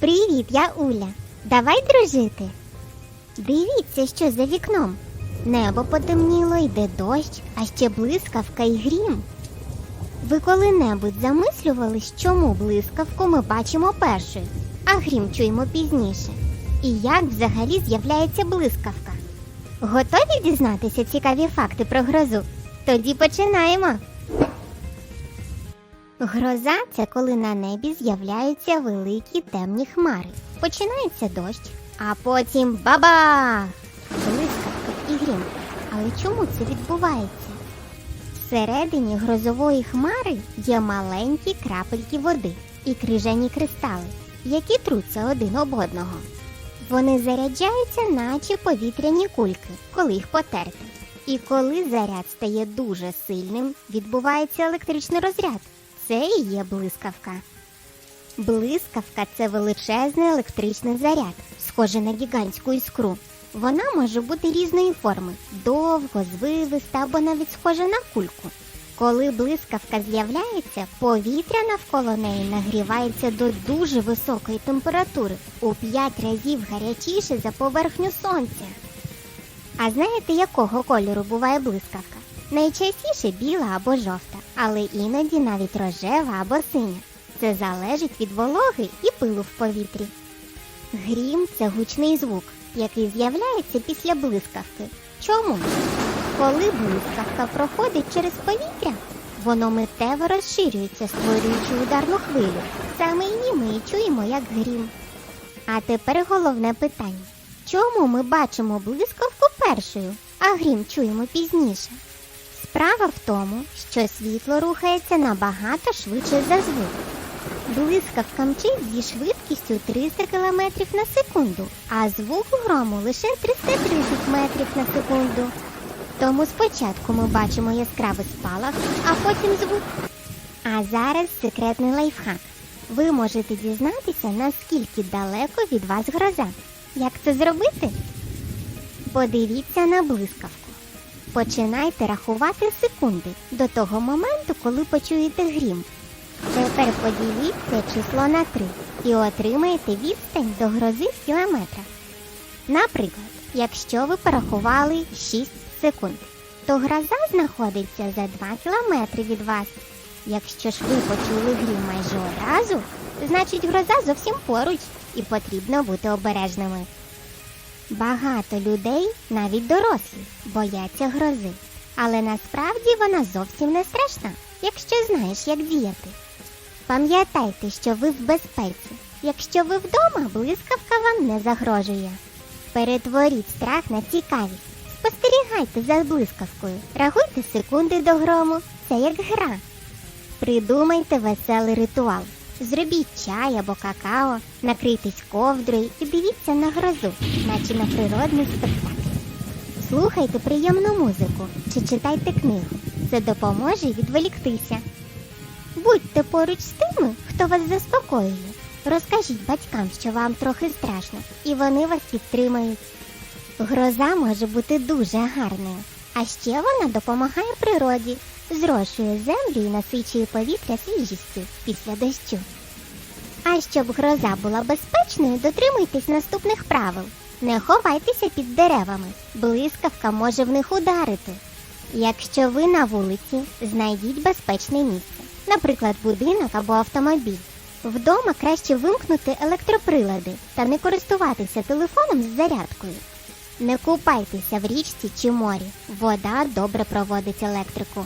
Привіт, я Уля. Давай дружити. Дивіться, що за вікном. Небо потемніло, йде дощ, а ще блискавка і грім. Ви коли-небудь замислювались, чому блискавку ми бачимо першою, а грім чуємо пізніше? І як взагалі з'являється блискавка? Готові дізнатися цікаві факти про грозу? Тоді починаємо. Гроза це коли на небі з'являються великі темні хмари. Починається дощ, а потім бабах! Блискавка і грім. Але чому це відбувається? Всередині грозової хмари є маленькі крапельки води і крижані кристали, які труться один об одного. Вони заряджаються, наче повітряні кульки, коли їх потерти. І коли заряд стає дуже сильним, відбувається електричний розряд. Це і є блискавка. Блискавка це величезний електричний заряд, схожий на гігантську іскру. Вона може бути різної форми довго, звивиста або навіть схожа на кульку. Коли блискавка з'являється, повітря навколо неї нагрівається до дуже високої температури у 5 разів гарячіше за поверхню сонця. А знаєте, якого кольору буває блискавка? Найчастіше біла або жовта, але іноді навіть рожева або синя. Це залежить від вологи і пилу в повітрі. Грім це гучний звук, який з'являється після блискавки. Чому? Коли блискавка проходить через повітря, воно миттєво розширюється, створюючи ударну хвилю. Саме її ми чуємо як грім. А тепер головне питання: чому ми бачимо блискавку першою, а грім чуємо пізніше? Справа в тому, що світло рухається набагато швидше за звук. Блискавка мчить зі швидкістю 300 км на секунду, а звук грому лише 330 метрів на секунду. Тому спочатку ми бачимо яскравий спалах, а потім звук. А зараз секретний лайфхак. Ви можете дізнатися, наскільки далеко від вас гроза. Як це зробити? Подивіться на блискавку. Починайте рахувати секунди до того моменту, коли почуєте грім. Тепер поділіть це число на 3 і отримаєте відстань до грози в кілометрах. Наприклад, якщо ви порахували 6 секунд, то гроза знаходиться за 2 кілометри від вас. Якщо ж ви почули грім майже одразу, значить гроза зовсім поруч і потрібно бути обережними. Багато людей, навіть дорослі, бояться грози. Але насправді вона зовсім не страшна, якщо знаєш, як діяти. Пам'ятайте, що ви в безпеці. Якщо ви вдома, блискавка вам не загрожує. Перетворіть страх на цікавість. Спостерігайте за блискавкою, рахуйте секунди до грому. Це як гра. Придумайте веселий ритуал. Зробіть чай або какао, накрийтесь ковдрою і дивіться на грозу, наче на природний спектакль. Слухайте приємну музику чи читайте книгу. Це допоможе відволіктися. Будьте поруч з тими, хто вас заспокоює. Розкажіть батькам, що вам трохи страшно, і вони вас підтримають. Гроза може бути дуже гарною, а ще вона допомагає природі, зрошує землю і насичує повітря свіжістю після дощу. А щоб гроза була безпечною, дотримуйтесь наступних правил. Не ховайтеся під деревами, блискавка може в них ударити. Якщо ви на вулиці, знайдіть безпечне місце, наприклад, будинок або автомобіль. Вдома краще вимкнути електроприлади та не користуватися телефоном з зарядкою. Не купайтеся в річці чи морі. Вода добре проводить електрику.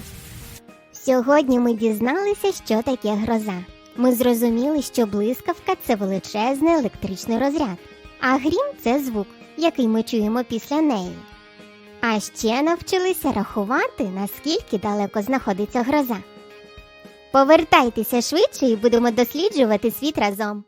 Сьогодні ми дізналися, що таке гроза. Ми зрозуміли, що блискавка це величезний електричний розряд, а грім це звук, який ми чуємо після неї. А ще навчилися рахувати, наскільки далеко знаходиться гроза. Повертайтеся швидше і будемо досліджувати світ разом.